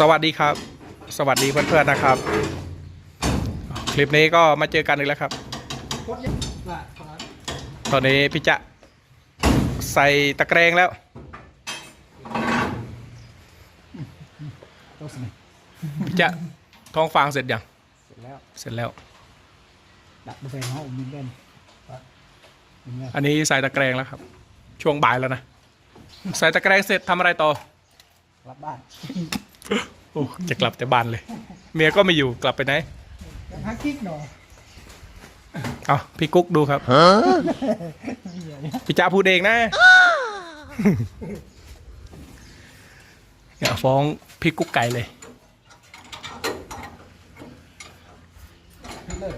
สวัสดีครับ สวัสดีเพื่อนๆนะครับ คลิปนี้ก็มาเจอกันอีกแล้วครับ ตอนนี้พี่จะใส่ตะแกรงแล้วต้องสมัยพี่จะท้องฟางเสร็จยังเสร็จแล้ว เสร็จแล้ว ดับไปห้องมินเล่นมินเล่นอันนี้ใส่ตะแกรงแล้วครับ ช่วงบ่ายแล้วนะ ใส่ตะแกรงเสร็จทำอะไรต่อรับบ้าน โอ้จะกลับแต่บ้านเลย เมียก็ไม่อยู่กลับไปไหนยังฮักคิกหน่อยเอาพี่กุ๊กดูครับพี่จ้าพูดเองนะอย่าฟ้องพี่กุ๊กไก่เลยพี่เลิก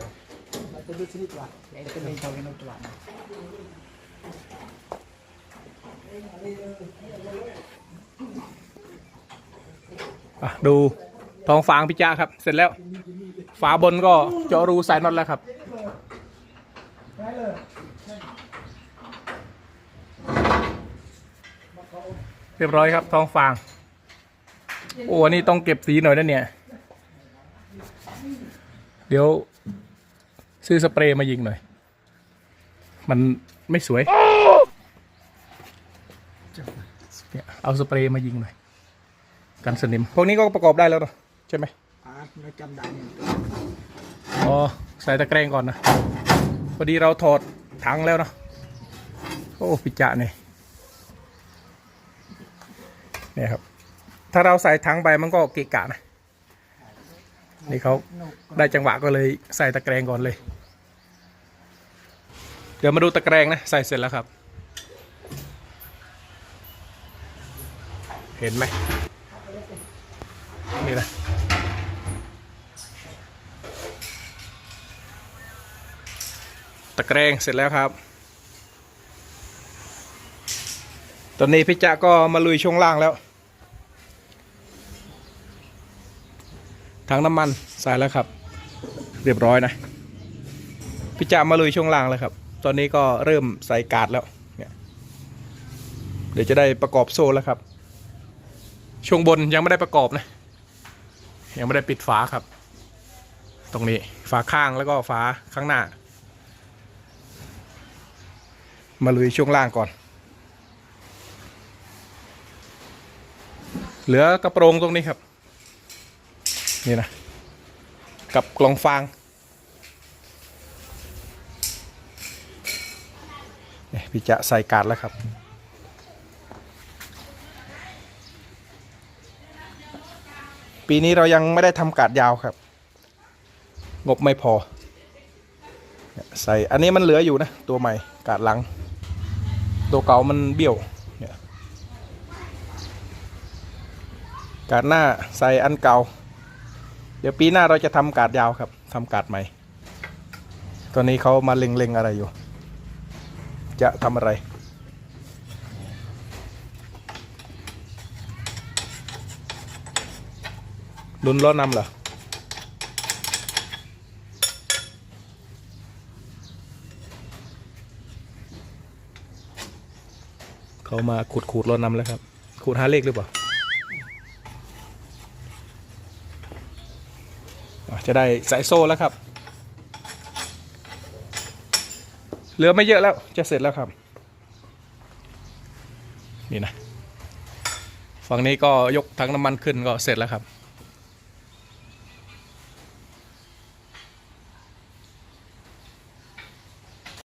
เราจะดูชีวิตว่ะไอ้จะเป็นชาวเนตลา ดูทองฟางพี่จ้าครับ เสร็จแล้ว ฝาบนก็เจาะรูใส่น็อตแล้วครับเรียบร้อยครับทองฟาง โอ้อันนี่ต้องเก็บสีหน่อยนะเนี่ย เดี๋ยว ซื้อสเปรย์มายิงหน่อย มันไม่สวย เอาสเปรย์มายิงหน่อย กันสนิม พวกนี้ก็ประกอบได้แล้วเนอะใช่ไหมอ่าไม่จำได้เนี่ยอ๋อใส่ตะแกรงก่อนนะพอดีเราถอดถังแล้วเนอะโอ้ปิจะเนี่ยเนี่ยครับ ถ้าเราใส่ถังไปมันก็เกะกะนะนี่เขาได้จังหวะก็เลยใส่ตะแกรงก่อนเลย เดี๋ยวมาดูตะแกรงนะ ใส่เสร็จแล้วครับ เห็นไหม นี่นะตะแกรงเสร็จแล้วครับ ตอนนี้พี่จ๊ะก็มาลุยช่วงล่างแล้วถังน้ำมันใส่แล้วครับ เรียบร้อยนะพี่จ๊ะมาลุยช่วงล่างแล้วครับ ตอนนี้ก็เริ่มใส่กาดแล้วเนี่ยเดี๋ยวจะได้ประกอบโซ่แล้วครับ ช่วงบนยังไม่ได้ประกอบนะ ยังไม่ได้ปิดฝาครับ ตรงนี้ฝาข้างแล้วก็ฝาข้างหน้า มาลุยช่วงล่างก่อน เหลือกระโปรงตรงนี้ครับ นี่นะ กับกล่องฟางพี่จะใส่การ์ดแล้วครับ ปีนี้เรายังไม่ได้ทำกาดยาวครับ งบไม่พอ ใส่อันนี้มันเหลืออยู่นะ ตัวใหม่กาดหลัง ตัวเก่ามันเบี้ยวกาดหน้าใส่อันเก่า เดี๋ยวปีหน้าเราจะทำกาดยาวครับทำกาดใหม่ ตอนนี้เขามาเล็งๆอะไรอยู่ จะทำอะไร ลุ้นล้อนำเหรอเขามาขูดขูดรถนำแล้วครับ ขูดหาเลขหรือเปล่าจะได้ใส่โซ่แล้วครับ เหลือไม่เยอะแล้วจะเสร็จแล้วครับ นี่นะ ฝั่งนี้ก็ยกถังน้ำมันขึ้นก็เสร็จแล้วครับ